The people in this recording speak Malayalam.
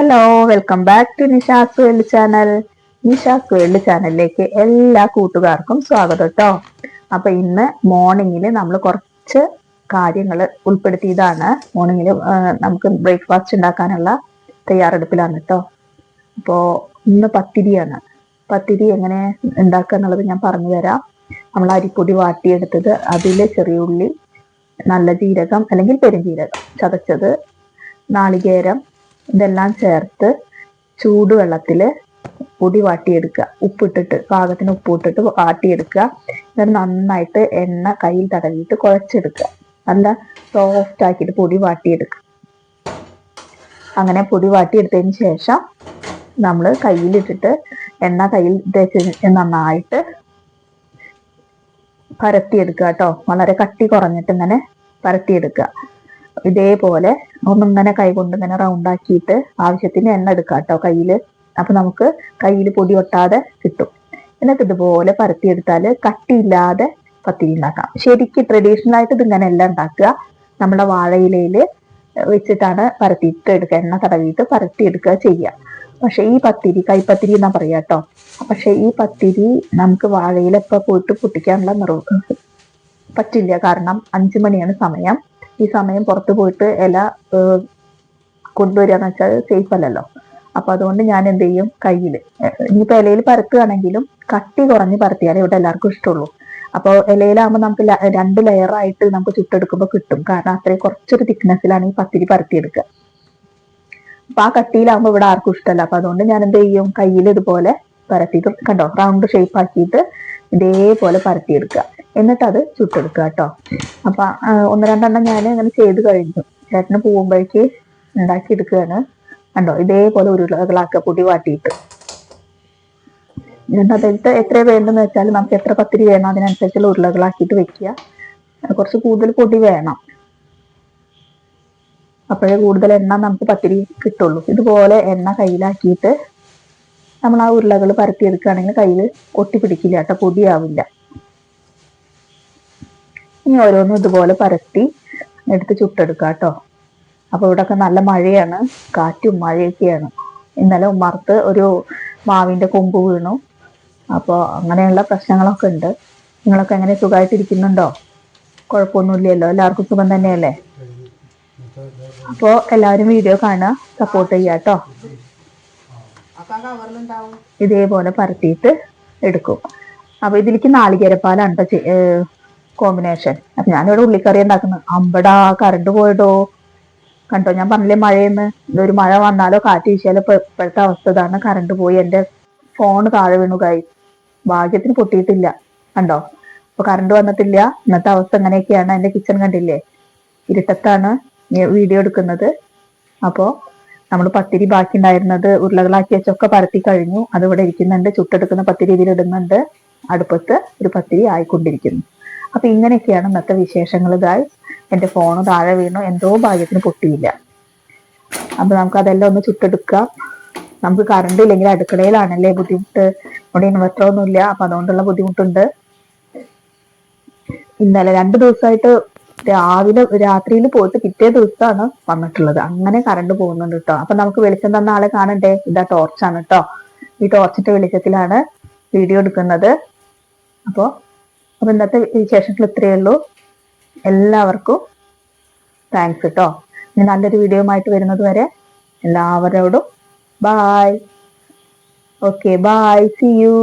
Hello welcome back to Nisha's world channel Nisha's world ചാനലിലേക്ക് എല്ലാ കൂട്ടുകാർക്കും സ്വാഗതം കേട്ടോ അപ്പൊ ഇന്ന് മോർണിംഗിൽ നമ്മൾ കുറച്ച് കാര്യങ്ങൾ ഉൾപ്പെടുത്തിയതാണ്. മോർണിംഗിൽ നമുക്ക് ബ്രേക്ക്ഫാസ്റ്റ് ഉണ്ടാക്കാനുള്ള തയ്യാറെടുപ്പിലാണ് കേട്ടോ അപ്പോൾ ഇന്ന് പത്തിരിയാണ്. പത്തിരി എങ്ങനെ ഉണ്ടാക്കുക എന്നുള്ളത് ഞാൻ പറഞ്ഞു തരാം. നമ്മൾ അരിപ്പൊടി വാട്ടിയെടുത്തത്. അതിലെ ചെറിയ ഉള്ളി നല്ല ജീരകം അല്ലെങ്കിൽ പെരുംജീരകം ചതച്ചത്. നാളികേരം ഇതെല്ലാം ചേർത്ത് ചൂടുവെള്ളത്തിൽ പൊടി വാട്ടിയെടുക്കുക. ഉപ്പിട്ടിട്ട് പാകത്തിന് ഉപ്പിട്ടിട്ട് വാട്ടിയെടുക്കുക. എന്നിട്ട് നന്നായിട്ട് എണ്ണ കയ്യിൽ തടവിയിട്ട് കുഴച്ചെടുക്കുക. നല്ല സോഫ്റ്റ് ആക്കിയിട്ട് പൊടി വാട്ടിയെടുക്കുക. അങ്ങനെ പൊടി വാട്ടിയെടുത്തതിന് ശേഷം നമ്മൾ കയ്യിലിട്ടിട്ട് എണ്ണ കയ്യിൽ തേച്ച് നന്നായിട്ട് പരത്തിയെടുക്കുക കേട്ടോ. വളരെ കട്ടി കുറഞ്ഞിട്ട് ഇങ്ങനെ പരത്തിയെടുക്കുക. ഇതേപോലെ ഒന്നിങ്ങനെ കൈകൊണ്ട് ഇങ്ങനെ റൗണ്ട് ആക്കിയിട്ട് ആവശ്യത്തിന് എണ്ണ എടുക്കുക കേട്ടോ കയ്യിൽ അപ്പൊ നമുക്ക് കയ്യിൽ പൊടി ഒട്ടാതെ കിട്ടും. എന്നിട്ട് ഇതുപോലെ പരത്തിയെടുത്താൽ കട്ടിയില്ലാതെ പത്തിരി ഉണ്ടാക്കാം. ശരിക്കും ട്രഡീഷണൽ ആയിട്ട് ഇത് ഇങ്ങനെ എല്ലാം ഉണ്ടാക്കുക. നമ്മുടെ വാഴയിലയിൽ വെച്ചിട്ടാണ് പരത്തിയിട്ട് എടുക്കുക. എണ്ണ തടവിയിട്ട് പരത്തിയെടുക്കുക ചെയ്യുക. പക്ഷെ ഈ പത്തിരി കൈപ്പത്തിരി എന്നാ പറയാ കേട്ടോ പക്ഷെ ഈ പത്തിരി നമുക്ക് വാഴയിലൊക്കെ പോയിട്ട് പൊട്ടിക്കാനുള്ള നിറവ് പറ്റില്ല. കാരണം അഞ്ചു മണിയാണ് സമയം. ഈ സമയം പുറത്തു പോയിട്ട് ഇല കൊണ്ടുവരിക എന്ന് വെച്ചാൽ സേഫ് അല്ലല്ലോ. അപ്പൊ അതുകൊണ്ട് ഞാൻ എന്ത് ചെയ്യും? കയ്യിൽ ഇനിയിപ്പോ ഇലയിൽ പരത്തുകയാണെങ്കിലും കട്ടി കുറഞ്ഞ് പരത്തിയാലേ ഇവിടെ എല്ലാവർക്കും ഇഷ്ടമുള്ളൂ. അപ്പോൾ ഇലയിലാകുമ്പോൾ നമുക്ക് രണ്ട് ലെയർ ആയിട്ട് നമുക്ക് ചുട്ടെടുക്കുമ്പോൾ കിട്ടും. കാരണം അത്രയും കുറച്ചൊരു തിക്നെസ്സിലാണ് ഈ പത്തിരി പരത്തിയെടുക്കുക. അപ്പൊ ആ കട്ടിയിലാകുമ്പോൾ ഇവിടെ ആർക്കും ഇഷ്ടമല്ല. അപ്പൊ അതുകൊണ്ട് ഞാൻ എന്ത് ചെയ്യും? കയ്യിൽ ഇതുപോലെ പരത്തിയിട്ട് കണ്ടോ? റൗണ്ട് ഷേപ്പ് ആക്കിയിട്ട് ഇതേപോലെ പരത്തിയെടുക്കുക. എന്നിട്ട് അത് ചുട്ടെടുക്കുക കേട്ടോ. അപ്പൊ ഒന്ന് രണ്ടെണ്ണം ഞാൻ അങ്ങനെ ചെയ്ത് കഴിഞ്ഞു. ചേട്ടന് പോകുമ്പോഴേക്ക് ഉണ്ടാക്കി എടുക്കുകയാണ് കണ്ടോ ഇതേപോലെ ഉരുളകളാക്കുക പൊടി വാട്ടിയിട്ട്. എന്നിട്ട് എത്ര വേണ്ടെന്ന് വെച്ചാൽ നമുക്ക് എത്ര പത്തിരി വേണം അതിനനുസരിച്ച് ഉരുളകളാക്കിയിട്ട് വെക്കുക. കുറച്ച് കൂടുതൽ പൊടി വേണം. അപ്പോഴേ കൂടുതൽ എണ്ണ നമുക്ക് പത്തിരി കിട്ടുള്ളൂ. ഇതുപോലെ എണ്ണ കയ്യിലാക്കിയിട്ട് നമ്മൾ ആ ഉരുളകൾ പരത്തിയെടുക്കുകയാണെങ്കിൽ കയ്യിൽ ഒട്ടിപ്പിടിക്കില്ല കേട്ടോ പൊടിയാവില്ല. ഇനി ഓരോന്നും ഇതുപോലെ പരത്തി എടുത്ത് ചുട്ടെടുക്കുക കേട്ടോ അപ്പോൾ ഇവിടെയൊക്കെ നല്ല മഴയാണ്. കാറ്റും മഴയൊക്കെയാണ്. ഇന്നലെ ഉമ്മർത്ത് ഒരു മാവിന്റെ കൊമ്പ് വീണു. അപ്പോൾ അങ്ങനെയുള്ള പ്രശ്നങ്ങളൊക്കെ ഉണ്ട്. നിങ്ങളൊക്കെ എങ്ങനെ സുഖമായിട്ടിരിക്കുന്നുണ്ടോ കുഴപ്പമൊന്നുമില്ലല്ലോ? എല്ലാവർക്കും സുഖം തന്നെയല്ലേ? അപ്പോൾ എല്ലാവരും വീഡിയോ കാണുക സപ്പോർട്ട് ചെയ്യുക കേട്ടോ. ഇതേപോലെ പരത്തിയിട്ട് എടുക്കും. അപ്പൊ ഇതിലേക്ക് നാളികേരപ്പാലാണ് കേട്ടോ കോമ്പിനേഷൻ അപ്പൊ ഞാനിവിടെ ഉള്ളിക്കറി ഉണ്ടാക്കുന്നത് അമ്പടാ കറണ്ട് പോയിടോ. കണ്ടോ ഞാൻ പറഞ്ഞില്ലേ മഴയെന്ന്? ഇതൊരു മഴ വന്നാലോ കാറ്റ് വീശിയാലോ ഇപ്പോഴത്തെ അവസ്ഥ. ഇതാണ് കറണ്ട് പോയി. എന്റെ ഫോൺ താഴെ വീണു ഭാഗ്യത്തിന് പൊട്ടിയിട്ടില്ല. കണ്ടോ? അപ്പൊ കറണ്ട് വന്നിട്ടില്ല. ഇന്നത്തെ അവസ്ഥ എങ്ങനെയൊക്കെയാണ് എന്റെ കിച്ചൺ കണ്ടില്ലേ? ഇരുട്ടത്താണ് വീഡിയോ എടുക്കുന്നത്. അപ്പോ നമ്മൾ പത്തിരി ബാക്കി ഉണ്ടായിരുന്നത് ഉരുളകളാക്കി വെച്ചൊക്കെ പരത്തി കഴിഞ്ഞു. അത് ഇവിടെ ഇരിക്കുന്നുണ്ട്. ചുട്ടെടുക്കുന്ന പത്തിരി ഇതിലിടുന്നുണ്ട്. അടുപ്പത്ത് ഒരു പത്തിരി ആയിക്കൊണ്ടിരിക്കുന്നു. അപ്പൊ ഇങ്ങനെയൊക്കെയാണ് ഇന്നത്തെ വിശേഷങ്ങൾ ഗായ് എന്റെ ഫോണ് താഴെ വീണു. എന്തോ ഭാഗ്യത്തിന് പൊട്ടിയില്ല. അപ്പൊ നമുക്ക് അതെല്ലാം ഒന്ന് ചുട്ടെടുക്കാം. നമുക്ക് കറണ്ട് ഇല്ലെങ്കിൽ അടുക്കളയിലാണല്ലേ ബുദ്ധിമുട്ട്. ഇവിടെ ഇൻവെർട്ടർ ഒന്നും ഇല്ല. അപ്പൊ അതുകൊണ്ടുള്ള ബുദ്ധിമുട്ടുണ്ട്. ഇന്നലെ രണ്ടു ദിവസമായിട്ട് രാവിലെ രാത്രിയിൽ പോയിട്ട് പിറ്റേ ദിവസമാണ് വന്നിട്ടുള്ളത്. അങ്ങനെ കറണ്ട് പോകുന്നുണ്ട് കേട്ടോ അപ്പൊ നമുക്ക് വെളിച്ചം തന്ന ആളെ കാണണ്ടേ? ഇതാ ടോർച്ചാണ് കേട്ടോ ഈ ടോർച്ചിന്റെ വെളിച്ചത്തിലാണ് വീഡിയോ എടുക്കുന്നത്. അപ്പോ അപ്പൊ ഇന്നത്തെ വിശേഷത്തിൽ ഇത്രയേ ഉള്ളൂ. എല്ലാവർക്കും താങ്ക്സ് കേട്ടോ ഇനി നല്ലൊരു വീഡിയോ ആയിട്ട് വരുന്നത് വരെ എല്ലാവരോടും bye okay bye see you